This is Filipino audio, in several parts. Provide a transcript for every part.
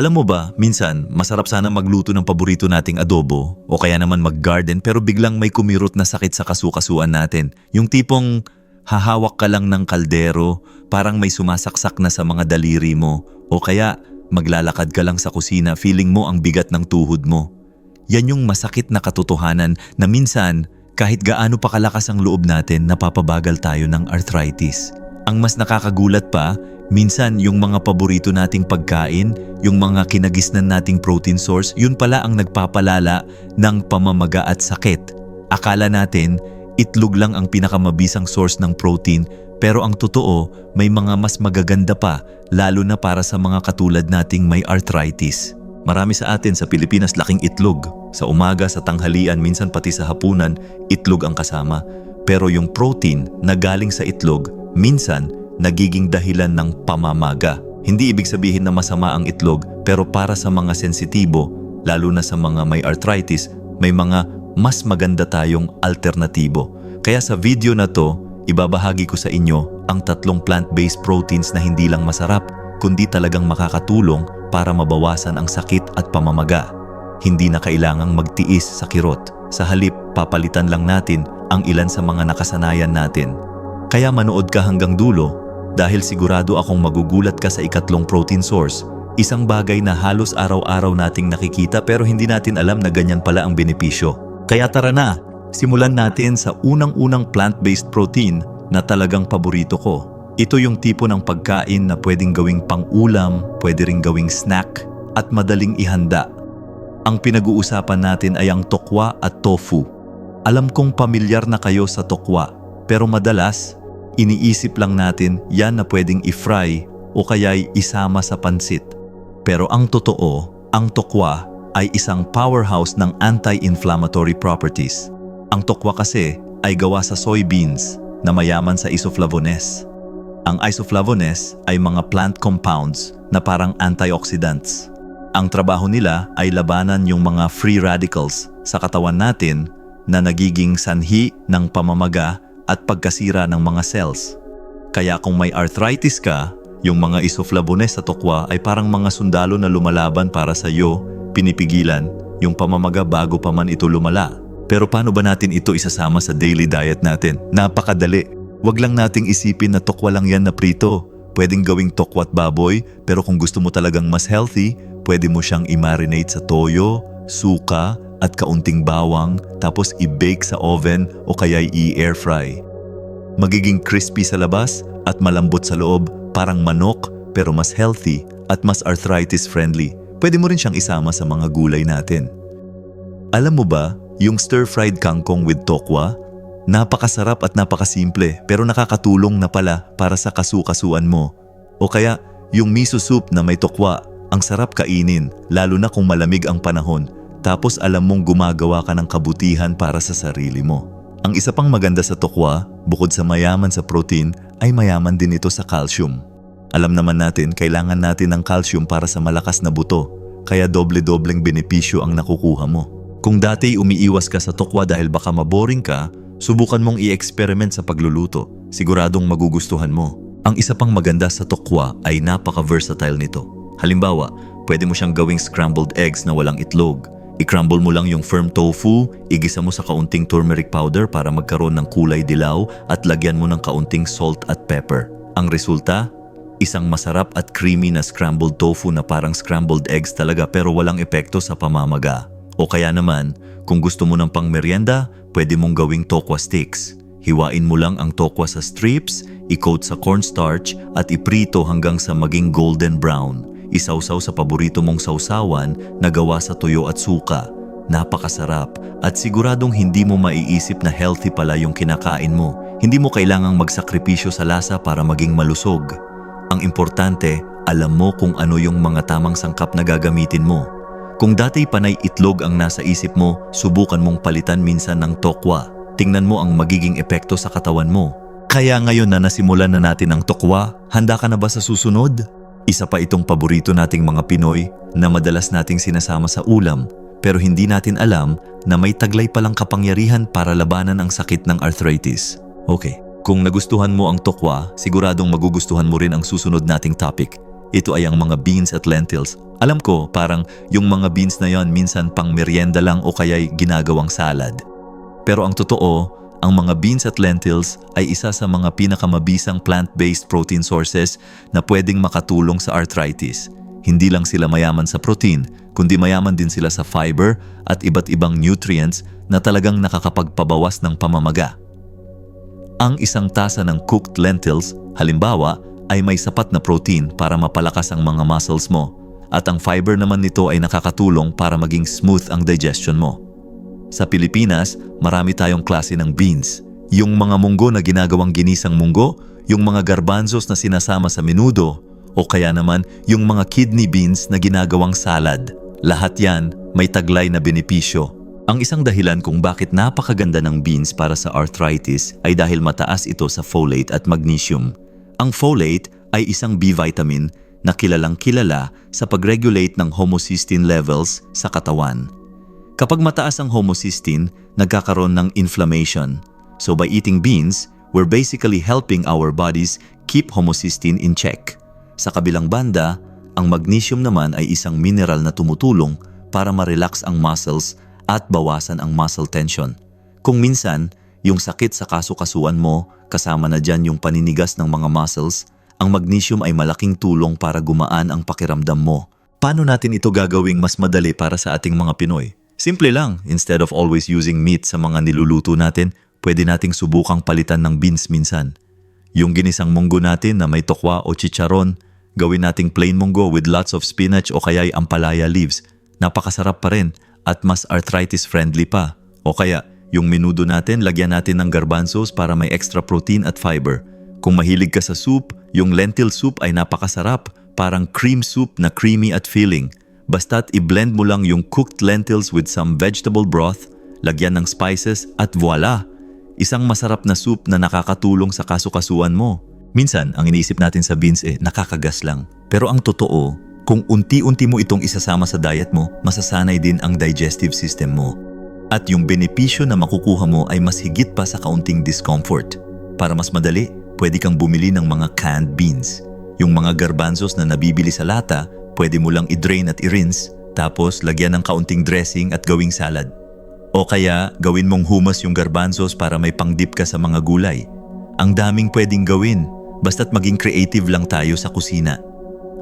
Alam mo ba, minsan masarap sana magluto ng paborito nating adobo o kaya naman mag-garden pero biglang may kumirot na sakit sa kasukasuan natin. Yung tipong hahawak ka lang ng kaldero, parang may sumasaksak na sa mga daliri mo o kaya maglalakad ka lang sa kusina feeling mo ang bigat ng tuhod mo. Yan yung masakit na katotohanan na minsan kahit gaano pa kalakas ang loob natin napapabagal tayo ng arthritis. Ang mas nakakagulat pa, minsan yung mga paborito nating pagkain, yung mga kinagisnan nating protein source, yun pala ang nagpapalala ng pamamaga at sakit. Akala natin, itlog lang ang pinakamabisang source ng protein, pero ang totoo, may mga mas magaganda pa, lalo na para sa mga katulad nating may arthritis. Marami sa atin sa Pilipinas laking itlog. Sa umaga, sa tanghalian, minsan pati sa hapunan, itlog ang kasama. Pero yung protein na galing sa itlog, minsan nagiging dahilan ng pamamaga. Hindi ibig sabihin na masama ang itlog, pero para sa mga sensitibo, lalo na sa mga may arthritis, may mga mas maganda tayong alternatibo. Kaya sa video na to, ibabahagi ko sa inyo ang tatlong plant-based proteins na hindi lang masarap, kundi talagang makakatulong para mabawasan ang sakit at pamamaga. Hindi na kailangang magtiis sa kirot. Sa halip, papalitan lang natin ang ilan sa mga nakasanayan natin. Kaya manood ka hanggang dulo dahil sigurado akong magugulat ka sa ikatlong protein source. Isang bagay na halos araw-araw nating nakikita pero hindi natin alam na ganyan pala ang benepisyo. Kaya tara na, simulan natin sa unang-unang plant-based protein na talagang paborito ko. Ito yung tipo ng pagkain na pwedeng gawing pang-ulam, pwede ring gawing snack, at madaling ihanda. Ang pinag-uusapan natin ay ang tokwa at tofu. Alam kong pamilyar na kayo sa tokwa, pero madalas, iniisip lang natin yan na pwedeng i-fry o kaya'y isama sa pansit. Pero ang totoo, ang tokwa ay isang powerhouse ng anti-inflammatory properties. Ang tokwa kasi ay gawa sa soybeans na mayaman sa isoflavones. Ang isoflavones ay mga plant compounds na parang antioxidants. Ang trabaho nila ay labanan yung mga free radicals sa katawan natin na nagiging sanhi ng pamamaga at pagkasira ng mga cells. Kaya kung may arthritis ka, yung mga isoflavones sa tokwa ay parang mga sundalo na lumalaban para sa iyo, pinipigilan yung pamamaga bago pa man ito lumala. Pero paano ba natin ito isasama sa daily diet natin? Napakadali. Huwag lang nating isipin na tokwa lang yan na prito. Pwedeng gawing tokwat baboy, pero kung gusto mo talagang mas healthy, pwede mo siyang i-marinate sa toyo, suka, at kaunting bawang, tapos i-bake sa oven o kaya i-air fry. Magiging crispy sa labas at malambot sa loob, parang manok pero mas healthy at mas arthritis friendly. Pwede mo rin siyang isama sa mga gulay natin. Alam mo ba, yung stir-fried kangkong with tokwa, napakasarap at napakasimple pero nakakatulong na pala para sa kasukasuan mo. O kaya, yung miso soup na may tokwa, ang sarap kainin lalo na kung malamig ang panahon tapos alam mong gumagawa ka ng kabutihan para sa sarili mo. Ang isa pang maganda sa tokwa, bukod sa mayaman sa protein, ay mayaman din ito sa calcium. Alam naman natin, kailangan natin ng calcium para sa malakas na buto, kaya doble-dobleng benepisyo ang nakukuha mo. Kung dati umiiwas ka sa tokwa dahil baka maboring ka, subukan mong i-experiment sa pagluluto. Siguradong magugustuhan mo. Ang isa pang maganda sa tokwa ay napaka-versatile nito. Halimbawa, pwede mo siyang gawing scrambled eggs na walang itlog. I-crumble mo lang yung firm tofu, igisa mo sa kaunting turmeric powder para magkaroon ng kulay dilaw at lagyan mo ng kaunting salt at pepper. Ang resulta, isang masarap at creamy na scrambled tofu na parang scrambled eggs talaga pero walang epekto sa pamamaga. O kaya naman, kung gusto mo ng pang merienda, pwede mong gawing tokwa sticks. Hiwain mo lang ang tokwa sa strips, i-coat sa cornstarch at iprito hanggang sa maging golden brown. Isawsaw sa paborito mong sausawan na gawa sa tuyo at suka. Napakasarap at siguradong hindi mo maiisip na healthy pala yung kinakain mo. Hindi mo kailangang magsakripisyo sa lasa para maging malusog. Ang importante, alam mo kung ano yung mga tamang sangkap na gagamitin mo. Kung dati panay itlog ang nasa isip mo, subukan mong palitan minsan ng tokwa. Tingnan mo ang magiging epekto sa katawan mo. Kaya ngayon na nasimulan na natin ang tokwa, handa ka na ba sa susunod? Isa pa itong paborito nating mga Pinoy na madalas nating sinasama sa ulam pero hindi natin alam na may taglay palang kapangyarihan para labanan ang sakit ng arthritis. Okay, kung nagustuhan mo ang tokwa, siguradong magugustuhan mo rin ang susunod nating topic. Ito ay ang mga beans at lentils. Alam ko, parang yung mga beans na yon minsan pang merienda lang o kaya'y ginagawang salad. Pero ang totoo, ang mga beans at lentils ay isa sa mga pinakamabisang plant-based protein sources na pwedeng makatulong sa arthritis. Hindi lang sila mayaman sa protein, kundi mayaman din sila sa fiber at iba't ibang nutrients na talagang nakakapagpabawas ng pamamaga. Ang isang tasa ng cooked lentils, halimbawa, ay may sapat na protein para mapalakas ang mga muscles mo at ang fiber naman nito ay nakakatulong para maging smooth ang digestion mo. Sa Pilipinas, marami tayong klase ng beans. Yung mga munggo na ginagawang ginisang munggo, yung mga garbanzos na sinasama sa menudo, o kaya naman yung mga kidney beans na ginagawang salad. Lahat yan may taglay na benepisyo. Ang isang dahilan kung bakit napakaganda ng beans para sa arthritis ay dahil mataas ito sa folate at magnesium. Ang folate ay isang B vitamin na kilalang kilala sa pag-regulate ng homocysteine levels sa katawan. Kapag mataas ang homocysteine, nagkakaroon ng inflammation. So by eating beans, we're basically helping our bodies keep homocysteine in check. Sa kabilang banda, ang magnesium naman ay isang mineral na tumutulong para ma-relax ang muscles at bawasan ang muscle tension. Kung minsan, yung sakit sa kasukasuan mo, kasama na dyan yung paninigas ng mga muscles, ang magnesium ay malaking tulong para gumaan ang pakiramdam mo. Paano natin ito gagawing mas madali para sa ating mga Pinoy? Simple lang, instead of always using meat sa mga niluluto natin, pwede nating subukang palitan ng beans minsan. Yung ginisang munggo natin na may tokwa o chicharon, gawin nating plain munggo with lots of spinach o kaya'y ampalaya leaves. Napakasarap pa rin at mas arthritis friendly pa. O kaya, yung menudo natin, lagyan natin ng garbanzos para may extra protein at fiber. Kung mahilig ka sa soup, yung lentil soup ay napakasarap, parang cream soup na creamy at filling. Basta't i-blend mo lang yung cooked lentils with some vegetable broth, lagyan ng spices at voila! Isang masarap na soup na nakakatulong sa kasukasuan mo. Minsan, ang iniisip natin sa beans eh, nakakagas lang. Pero ang totoo, kung unti-unti mo itong isasama sa diet mo, masasanay din ang digestive system mo. At yung benepisyo na makukuha mo ay mas higit pa sa kaunting discomfort. Para mas madali, pwede kang bumili ng mga canned beans. Yung mga garbanzos na nabibili sa lata, pwede mo lang i-drain at i-rinse, tapos lagyan ng kaunting dressing at gawing salad. O kaya gawin mong humas yung garbanzos para may pangdip ka sa mga gulay. Ang daming pwedeng gawin, basta't maging creative lang tayo sa kusina.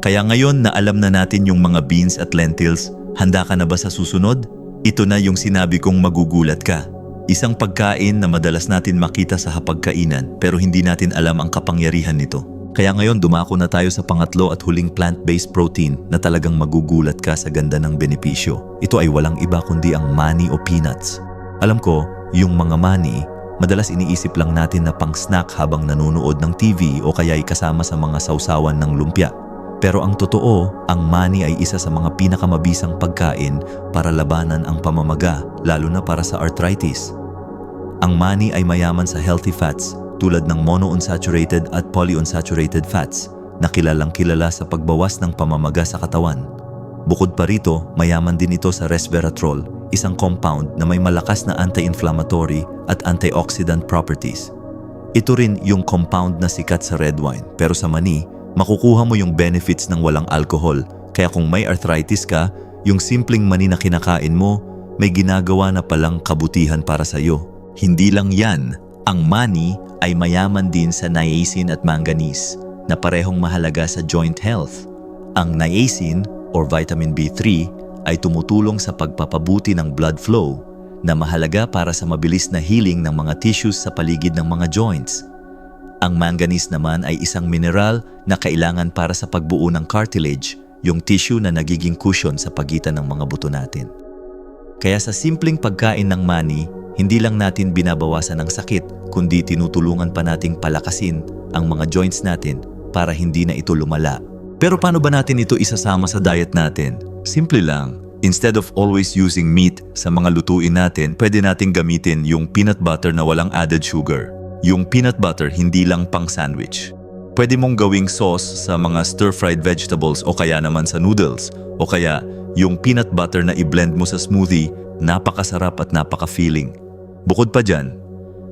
Kaya ngayon na alam na natin yung mga beans at lentils, handa ka na ba sa susunod? Ito na yung sinabi kong magugulat ka. Isang pagkain na madalas natin makita sa hapagkainan pero hindi natin alam ang kapangyarihan nito. Kaya ngayon dumako na tayo sa pangatlo at huling plant-based protein na talagang magugulat ka sa ganda ng benepisyo. Ito ay walang iba kundi ang mani o peanuts. Alam ko, yung mga mani, madalas iniisip lang natin na pang snack habang nanonood ng TV o kaya'y kasama sa mga sausawan ng lumpia. Pero ang totoo, ang mani ay isa sa mga pinakamabisang pagkain para labanan ang pamamaga, lalo na para sa arthritis. Ang mani ay mayaman sa healthy fats tulad ng monounsaturated at polyunsaturated fats na kilalang kilala sa pagbawas ng pamamaga sa katawan. Bukod pa rito, mayaman din ito sa resveratrol, isang compound na may malakas na anti-inflammatory at antioxidant properties. Ito rin yung compound na sikat sa red wine pero sa mani, makukuha mo yung benefits ng walang alcohol. Kaya kung may arthritis ka, yung simpleng mani na kinakain mo, may ginagawa na palang kabutihan para sa iyo. Hindi lang yan, ang mani ay mayaman din sa niacin at manganese na parehong mahalaga sa joint health. Ang niacin or vitamin B3 ay tumutulong sa pagpapabuti ng blood flow na mahalaga para sa mabilis na healing ng mga tissues sa paligid ng mga joints. Ang manganese naman ay isang mineral na kailangan para sa pagbuo ng cartilage, yung tissue na nagiging cushion sa pagitan ng mga buto natin. Kaya sa simpleng pagkain ng mani, hindi lang natin binabawasan ang sakit, kundi tinutulungan pa nating palakasin ang mga joints natin para hindi na ito lumala. Pero paano ba natin ito isasama sa diet natin? Simple lang. Instead of always using meat sa mga lutuin natin, pwede nating gamitin yung peanut butter na walang added sugar. Yung peanut butter hindi lang pang sandwich. Pwede mong gawing sauce sa mga stir-fried vegetables o kaya naman sa noodles. O kaya yung peanut butter na i-blend mo sa smoothie, napakasarap at napaka-feeling. Bukod pa dyan,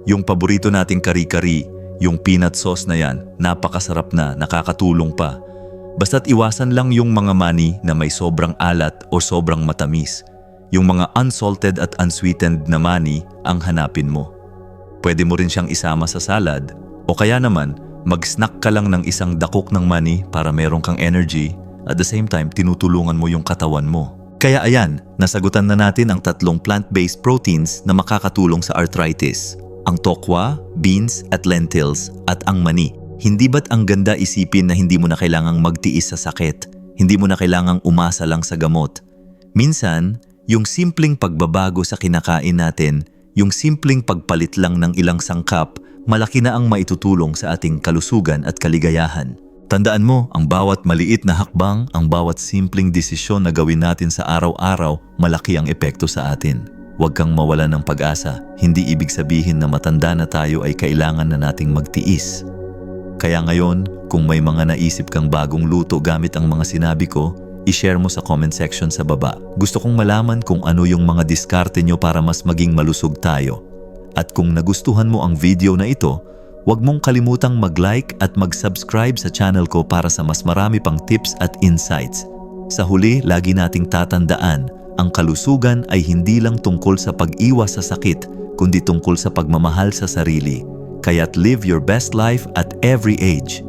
yung paborito nating kari-kari, yung peanut sauce na yan, napakasarap na, nakakatulong pa. Basta't iwasan lang yung mga mani na may sobrang alat o sobrang matamis. Yung mga unsalted at unsweetened na mani ang hanapin mo. Pwede mo rin siyang isama sa salad o kaya naman mag-snack ka lang ng isang dakok ng mani para meron kang energy at the same time tinutulungan mo yung katawan mo. Kaya ayan, nasagutan na natin ang tatlong plant-based proteins na makakatulong sa arthritis. Ang tokwa, beans at lentils at ang mani. Hindi ba't ang ganda isipin na hindi mo na kailangang magtiis sa sakit? Hindi mo na kailangang umasa lang sa gamot? Minsan, yung simpleng pagbabago sa kinakain natin, yung simpleng pagpalit lang ng ilang sangkap, malaki na ang maitutulong sa ating kalusugan at kaligayahan. Tandaan mo, ang bawat maliit na hakbang, ang bawat simpleng desisyon na gawin natin sa araw-araw, malaki ang epekto sa atin. Huwag kang mawala ng pag-asa. Hindi ibig sabihin na matanda na tayo ay kailangan na nating magtiis. Kaya ngayon, kung may mga naisip kang bagong luto gamit ang mga sinabi ko, i-share mo sa comment section sa baba. Gusto kong malaman kung ano yung mga diskarte nyo para mas maging malusog tayo. At kung nagustuhan mo ang video na ito, huwag mong kalimutang mag-like at mag-subscribe sa channel ko para sa mas marami pang tips at insights. Sa huli, lagi nating tatandaan, ang kalusugan ay hindi lang tungkol sa pag-iwas sa sakit, kundi tungkol sa pagmamahal sa sarili. Kaya't live your best life at every age.